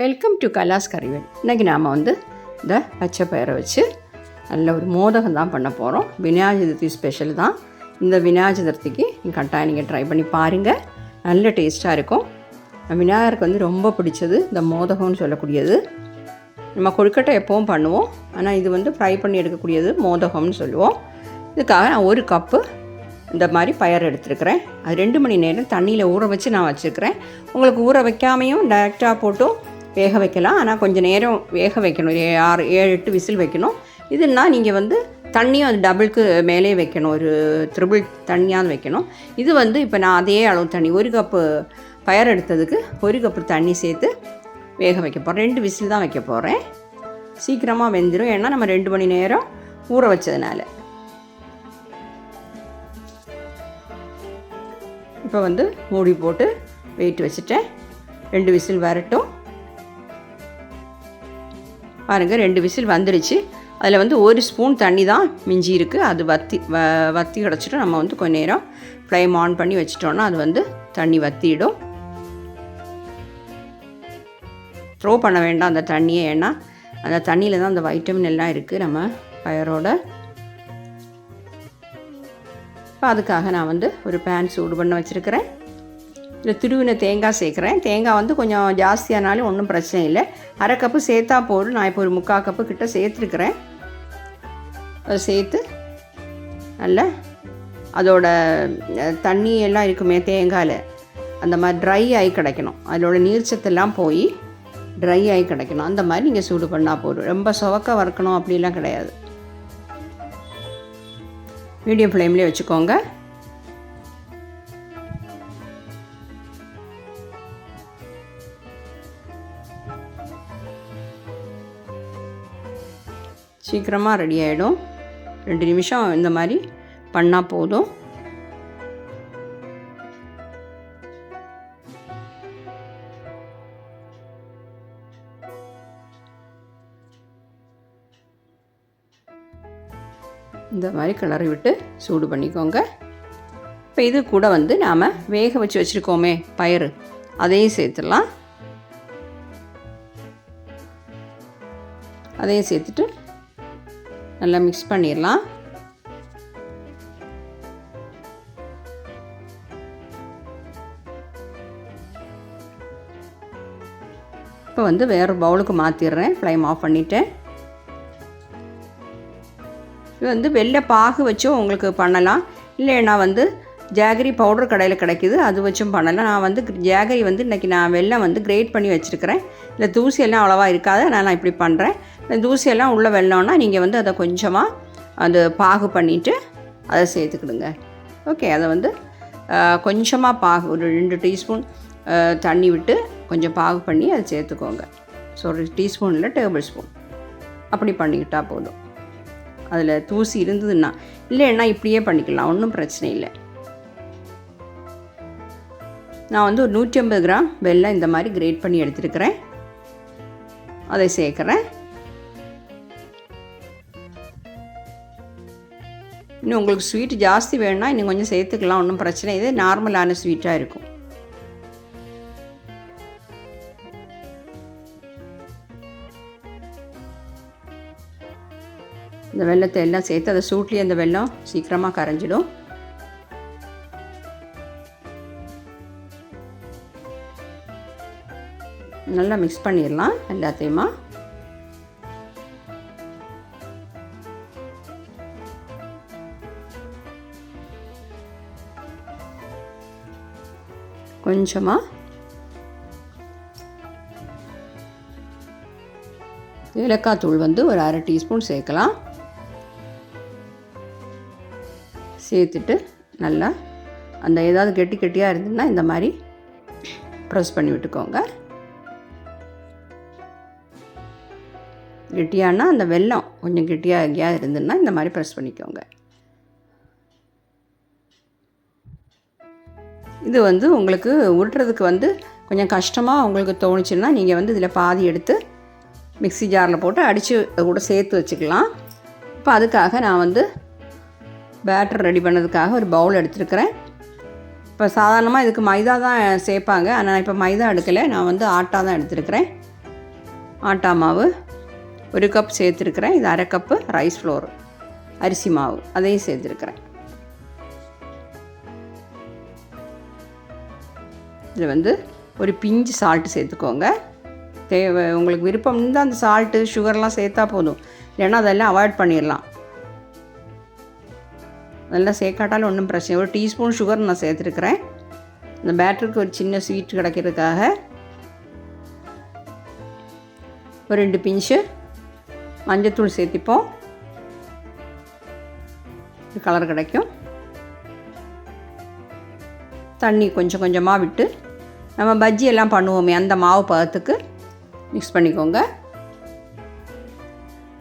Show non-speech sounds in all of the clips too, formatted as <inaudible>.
Welcome to கலாஸ் கறிவேல் இன்றைக்கி நாம் வந்து இந்த பச்சை பயிரை வச்சு நல்ல ஒரு மோதகம் தான் பண்ண போகிறோம் விநாயகர் சதுர்த்தி ஸ்பெஷல் தான். இந்த விநாயகர் சதுர்த்திக்கு கட்டாயம் நீங்கள் ட்ரை பண்ணி பாருங்கள் நல்ல டேஸ்ட்டாக இருக்கும். விநாயகருக்கு வந்து ரொம்ப பிடிச்சது இந்த மோதகம்னு சொல்லக்கூடியது. நம்ம கொழுக்கட்டை எப்பவும் பண்ணுவோம். ஆனால் இது வந்து ஃப்ரை பண்ணி எடுக்கக்கூடியது மோதகம்னு சொல்லுவோம். இதுக்காக நான் ஒரு கப்பு இந்த மாதிரி பயர் எடுத்துருக்கிறேன். அது ரெண்டு மணி நேரம் தண்ணியில் ஊற வச்சு நான் வச்சுருக்கிறேன். உங்களுக்கு ஊற வைக்காமையும் டைரெக்டாக போட்டும். வேக வைக்கலாம். ஆனால் கொஞ்சம் நேரம் வேக வைக்கணும். ஒரு ஆறு ஏழு எட்டு விசில் வைக்கணும். இதுனா நீங்கள் வந்து தண்ணியும் அது டபுளுக்கு மேலே வைக்கணும். ஒரு த்ரிபிள் தண்ணியாவது வைக்கணும். இது வந்து இப்போ நான் அதே அளவு தண்ணி ஒரு கப்பு பயர் எடுத்ததுக்கு ஒரு கப்பு தண்ணி சேர்த்து வேக வைக்க போகிறேன் ரெண்டு விசில் தான் வைக்க போகிறேன் சீக்கிரமாக வெந்துடும் ஏன்னா நம்ம ரெண்டு மணி நேரம் ஊற வச்சதுனால. இப்போ வந்து மூடி போட்டு வெயிட் வச்சுட்டேன். ரெண்டு விசில் வரட்டும். பாருங்கள் ரெண்டு விசில் வந்துடுச்சு அதில் வந்து ஒரு ஸ்பூன் தண்ணி தான் மிஞ்சி இருக்குது அது வத்தி வ வத்தி கிடச்சிட்டு நம்ம வந்து கொஞ்ச நேரம் ஃப்ளைம் ஆன் பண்ணி வச்சிட்டோன்னா அது வந்து தண்ணி வத்திடும். த்ரோ பண்ண வேண்டாம் அந்த தண்ணியை. ஏன்னா அந்த தண்ணியில் தான் அந்த வைட்டமின் எல்லாம் இருக்குது நம்ம பயரோட. இப்போ அதுக்காக நான் வந்து ஒரு பேன் சூடு பண்ண வச்சுருக்கிறேன். இல்லை திருவின தேங்காய் சேர்க்குறேன். தேங்காய் வந்து கொஞ்சம் ஜாஸ்தியானாலும் ஒன்றும் பிரச்சனை இல்லை. அரை கப்பு சேர்த்தா போதும். நான் இப்போ ஒரு முக்கால் கப்பு கிட்ட சேர்த்துருக்குறேன். அதை சேர்த்து நல்லா அதோட தண்ணி எல்லாம் இருக்குமே தேங்காயில். அந்த மாதிரி ட்ரை ஆகி கிடைக்கணும். அதோட நீர்ச்சத்தெல்லாம் போய் ட்ரை ஆகி கிடைக்கணும். அந்த மாதிரி நீங்கள் சூடு பண்ணால் போதும். ரொம்ப சுவக்க வறுக்கணும் அப்படிலாம் கிடையாது. மீடியம் ஃப்ளேம்லேயே வச்சுக்கோங்க. சீக்கிரமாக ரெடி ஆகிடும் ரெண்டு நிமிஷம் இந்த மாதிரி பண்ணால் போதும். இந்த மாதிரி கிளறி விட்டு சூடு பண்ணிக்கோங்க. இப்போ இது கூட வந்து நாம் வேக வச்சு வச்சுருக்கோமே பயிறு. அதையும் சேர்த்துடலாம். அதையும் சேர்த்துட்டு நல்லா மிக்ஸ் பண்ணிடலாம். இப்போ வந்து வேறு பவுலுக்கு மாற்றிடுறேன் ஃப்ளைம் ஆஃப் பண்ணிவிட்டேன் இது வந்து வெள்ளை பாகு வச்சும் உங்களுக்கு பண்ணலாம். இல்லைன்னா வந்து ஜாகரி பவுடர் கடையில் கிடைக்குது. அது வச்சும் பண்ணலாம். நான் வந்து ஜாகரி வந்து இன்றைக்கி நான் வெள்ளம் வந்து கிரேட் பண்ணி வச்சுருக்கிறேன். இல்லை தூசியெல்லாம் அவ்வளோவா இருக்காது. அதனால் நான் இப்படி பண்ணுறேன் இந்த தூசியெல்லாம் உள்ள வெள்ளம்னா நீங்கள் வந்து அதை கொஞ்சமாக அது பாகு பண்ணிவிட்டு அதை சேர்த்துக்கிடுங்க. ஓகே அதை வந்து கொஞ்சமாக பாகு ஒரு ரெண்டு டீஸ்பூன் தண்ணி விட்டு கொஞ்சம் பாகு பண்ணி அதை சேர்த்துக்கோங்க. ஸோ ஒரு டீஸ்பூன் இல்லை டேபிள் ஸ்பூன். அப்படி பண்ணிக்கிட்டால் போதும். அதில் தூசி இருந்ததுன்னா இல்லைன்னா இப்படியே பண்ணிக்கலாம். ஒன்றும் பிரச்சனை இல்லை. நான் வந்து ஒரு நூற்றி ஐம்பது கிராம் வெல்லம் இந்த மாதிரி கிரேட் பண்ணி எடுத்துருக்கிறேன். அதை சேர்க்குறேன். இன்னும் உங்களுக்கு ஸ்வீட் ஜாஸ்தி வேணும்னா இன்னும் கொஞ்சம் சேர்த்துக்கலாம் ஒன்றும் பிரச்சனை இது நார்மலான ஸ்வீட்டாக இருக்கும். இந்த வெள்ளத்தை எல்லாம் சேர்த்து அதை சூட்லேயே அந்த வெல்லம் சீக்கிரமாக கரைஞ்சிடும். நல்லா மிக்ஸ் பண்ணிடலாம் எல்லாத்தையுமா. கொஞ்சமாக ஏலக்காய் தூள் வந்து ஒரு அரை டீஸ்பூன் சேர்க்கலாம். சேர்த்துட்டு நல்லா அந்த ஏதாவது கெட்டி கெட்டியாக இருந்ததுன்னா இந்த மாதிரி ப்ரெஸ் பண்ணி விட்டுக்கோங்க. கெட்டியானா அந்த வெல்லம் கொஞ்சம் கெட்டியாக எங்கேயா இருந்ததுன்னா இந்த மாதிரி ப்ரெஸ் பண்ணிக்கோங்க. இது வந்து உங்களுக்கு உருட்டுறதுக்கு வந்து கொஞ்சம் கஷ்டமாக உங்களுக்கு தோணுச்சுன்னா நீங்கள் வந்து இதில் பாதி எடுத்து மிக்ஸி ஜாரில் போட்டு அடித்து கூட சேர்த்து வச்சுக்கலாம். இப்போ அதுக்காக நான் வந்து பேட்டர் ரெடி பண்ணதுக்காக ஒரு பவுல் எடுத்துருக்கிறேன். இப்போ சாதாரணமாக இதுக்கு மைதா தான் சேர்ப்பாங்க. ஆனால் நான் இப்போ மைதா எடுக்கலை. நான் வந்து ஆட்டா தான் எடுத்துருக்கிறேன். ஆட்டா மாவு. ஒரு கப் சேர்த்துருக்குறேன். இது அரை கப்பு ரைஸ் ஃப்ளோர் அரிசி மாவு. அதையும் சேர்த்துருக்குறேன். இதில் வந்து ஒரு பிஞ்சு சால்ட்டு சேர்த்துக்கோங்க. தேவை உங்களுக்கு விருப்பம் இருந்தால் அந்த சால்ட்டு சுகர்லாம் சேர்த்தா போதும். இல்லைன்னா அதெல்லாம் அவாய்ட் பண்ணிடலாம். நல்லா சேர்க்காட்டாலும் ஒன்றும் பிரச்சனை ஒரு டீஸ்பூன் சுகர் நான் சேர்த்துருக்குறேன். இந்த பேட்டருக்கு ஒரு சின்ன ஸ்வீட் கிடைக்கிறதுக்காக ஒரு ரெண்டு பிஞ்சு மஞ்சத்தூள் சேர்த்திப்போம். கலர் கிடைக்கும். தண்ணி கொஞ்சம் கொஞ்சமாக விட்டு நம்ம பஜ்ஜி எல்லாம் பண்ணுவோமே அந்த மாவு பதத்துக்கு மிக்ஸ் பண்ணிக்கோங்க.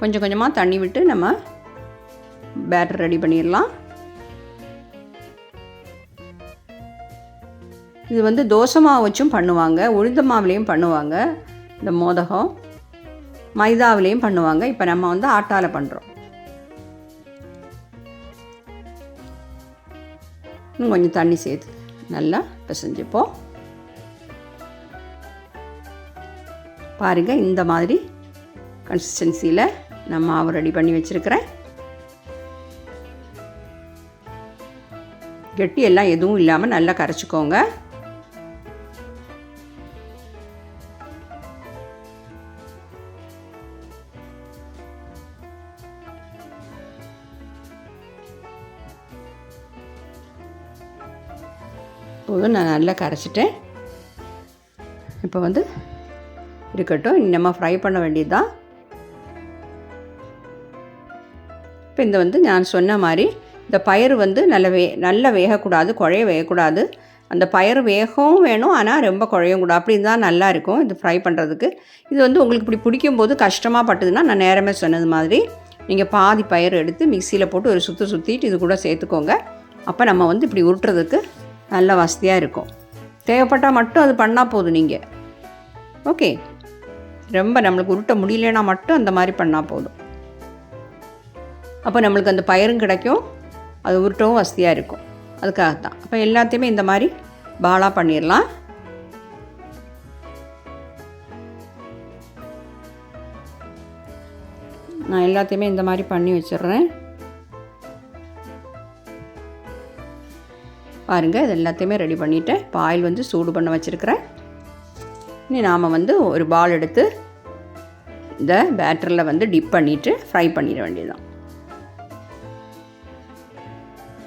கொஞ்சம் கொஞ்சமாக தண்ணி விட்டு நம்ம பேட்டர் ரெடி பண்ணிடலாம். இது வந்து தோசை மாவு வச்சும் பண்ணுவாங்க உளுந்த மாவுலேயும் பண்ணுவாங்க இந்த மோதகம். மைதாவிலையும் பண்ணுவாங்க. இப்போ நம்ம வந்து ஆட்டாவில் பண்ணுறோம் இன்னும் கொஞ்சம் தண்ணி சேர்த்து நல்லா பிசைஞ்சுப்போம். பாருங்கள் இந்த மாதிரி கன்சிஸ்டன்சியில் நான் மாவு ரெடி பண்ணி வச்சுருக்கிறேன். கெட்டி எல்லாம் எதுவும் இல்லாமல் நல்லா கரைச்சிக்கோங்க. நல்லா கரைச்சிட்டேன். இப்போ வந்து இருக்கட்டும் நம்ம ஃப்ரை பண்ண வேண்டியது தான் இப்போ இந்த வந்து நான் சொன்ன மாதிரி இந்த பயிர் வந்து நல்ல வே நல்லா வேகக்கூடாது குழைய வேகக்கூடாது. அந்த பயிர் வேகவும் வேணும் ஆனால் ரொம்ப குழையும் கூட அப்படி தான் நல்லாயிருக்கும் இது ஃப்ரை பண்ணுறதுக்கு இது வந்து உங்களுக்கு இப்படி பிடிக்கும்போது கஷ்டமாக பட்டுதுன்னா நான் நேரமே சொன்னது மாதிரி நீங்கள் பாதி பயிர் எடுத்து மிக்சியில் போட்டு ஒரு சுற்று சுற்றிட்டு இது கூட சேர்த்துக்கோங்க. அப்போ நம்ம வந்து இப்படி உருட்டுறதுக்கு நல்ல வசதியாக இருக்கும். தேவைப்பட்டால் மட்டும் அது பண்ணால் போதும் நீங்கள் ஓகே. ரொம்ப நம்மளுக்கு உருட்ட முடியலன்னா மட்டும் அந்த மாதிரி பண்ணால் போதும். அப்போ நம்மளுக்கு அந்த பயிரும் கிடைக்கும். அது உருட்டவும் வசதியாக இருக்கும். அதுக்காகத்தான். அப்போ எல்லாத்தையுமே இந்த மாதிரி பாலாக பண்ணிடலாம் நான் எல்லாத்தையுமே இந்த மாதிரி பண்ணி வச்சிடுறேன். பாருங்கள் இது எல்லாத்தையுமே ரெடி பண்ணிவிட்டேன் இப்போ ஆயில் வந்து சூடு பண்ண வச்சுருக்கிறேன். இனி நாம் வந்து ஒரு பால் எடுத்து இந்த பேட்டரில் வந்து டிப் பண்ணிவிட்டு ஃப்ரை பண்ணிட வேண்டியதுதான்.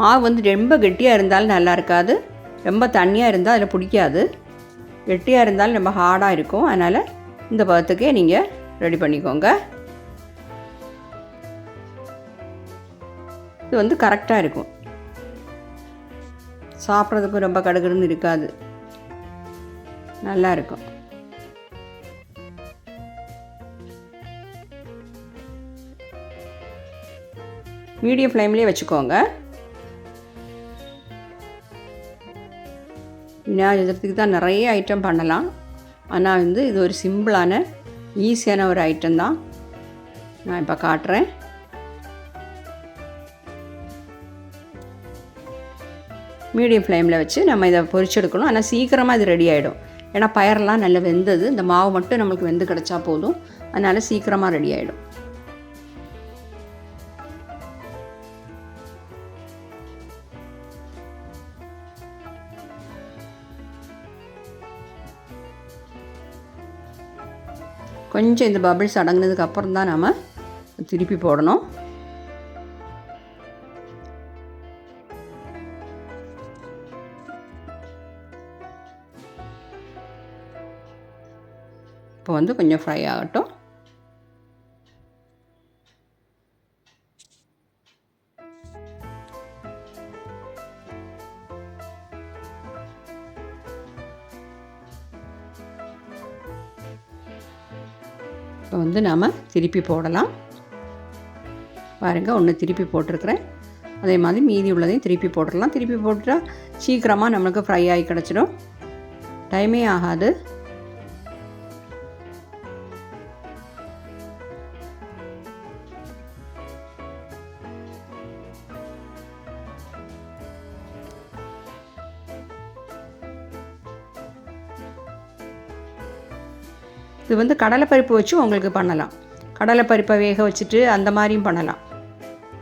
மாவு வந்து ரொம்ப கெட்டியாக இருந்தாலும் நல்லா இருக்காது. ரொம்ப தண்ணியாக இருந்தால் அதில் பிடிக்காது. கெட்டியாக இருந்தாலும் ரொம்ப ஹார்டாக இருக்கும். அதனால் இந்த பதத்துக்கே நீங்கள் ரெடி பண்ணிக்கோங்க. இது வந்து கரெக்டாக இருக்கும். சாப்பிட்றதுக்கும் ரொம்ப கடுகடுன்னு இருக்காது. நல்லா இருக்கும் மீடியம் ஃப்ளேம்லேயே வச்சுக்கோங்க. விநாயகர் சதுர்த்திக்கு தான் நிறைய ஐட்டம் பண்ணலாம். ஆனால் வந்து இது ஒரு சிம்பிளான ஈஸியான ஒரு ஐட்டம் தான். நான் இப்போ காட்டுறேன். மீடியம் ஃப்ளேமில் வச்சு நம்ம இதை பொரிச்செடுக்கணும் ஆனால் சீக்கிரமாக இது ரெடி ஆகிடும் ஏன்னா பயரெல்லாம் நல்லா வெந்தது. இந்த மாவு மட்டும் நம்மளுக்கு வெந்து கிடச்சா போதும். அதனால் சீக்கிரமாக ரெடி ஆகிடும் கொஞ்சம் இந்த பபிள்ஸ் அடங்கினதுக்கு அப்புறம் தான் நம்ம திருப்பி போடணும். இப்போ வந்து கொஞ்சம் ஃப்ரை ஆகட்டும். இப்போ வந்து நாம் திருப்பி போடலாம். பாருங்கள் ஒன்று திருப்பி போட்டிருக்கிறேன். அதே மாதிரி மீதி உள்ளதையும் திருப்பி போட்டுடலாம். திருப்பி போட்டுட்டா சீக்கிரமாக நம்மளுக்கு ஃப்ரை ஆகி கிடச்சிடும். டைமே ஆகாது. இது வந்து கடலைப்பருப்பு வச்சு உங்களுக்கு பண்ணலாம். கடலைப்பருப்பை வேக வச்சுட்டு அந்த மாதிரியும் பண்ணலாம்.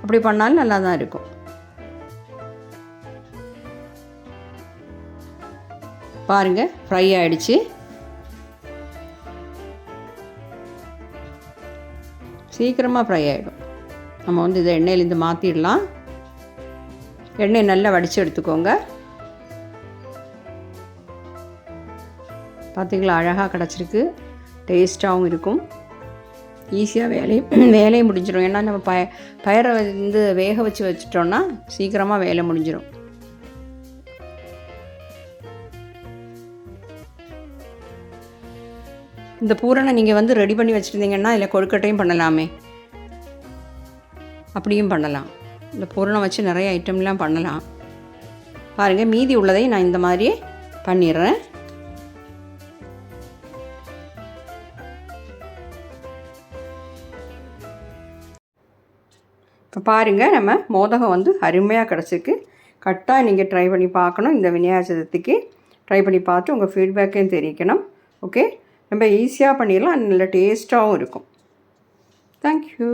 அப்படி பண்ணாலும் நல்லா தான் இருக்கும். பாருங்கள் ஃப்ரை ஆகிடுச்சு சீக்கிரமாக ஃப்ரை ஆகிடும் நம்ம வந்து இதை எண்ணெயிலேருந்து மாற்றிடலாம் எண்ணெய் நல்லா வடித்து எடுத்துக்கோங்க. பார்த்திங்களா அழகாக கிடச்சிருக்கு. டேஸ்ட்டாகவும் இருக்கும். ஈஸியாக <clears throat> வேலையும் வேலையும் முடிஞ்சிடும் ஏன்னா நம்ம பய பயிரை வந்து வேக வச்சு வச்சிட்டோன்னா சீக்கிரமாக வேலை முடிஞ்சிடும் இந்த பூரணை நீங்கள் வந்து ரெடி பண்ணி வச்சுருந்தீங்கன்னா இதில் கொழுக்கட்டையும் பண்ணலாமே. அப்படியும் பண்ணலாம். இந்த பூரணம் வச்சு நிறைய ஐட்டம்லாம் பண்ணலாம். பாருங்கள் மீதி உள்ளதையும் நான் இந்த மாதிரியே பண்ணிடுறேன். இப்போ பாருங்கள் நம்ம மோதகம் வந்து அருமையாக கிடச்சிருக்கு. கரெக்டாக நீங்கள் ட்ரை பண்ணி பார்க்கணும். இந்த விநாயகர் சதுர்த்திக்கு ட்ரை பண்ணி பார்த்து உங்கள் ஃபீட்பேக்கையும் தெரிவிக்கணும். ஓகே ரொம்ப ஈஸியாக பண்ணிடலாம். நல்ல டேஸ்ட்டாகவும் இருக்கும். தேங்க்யூ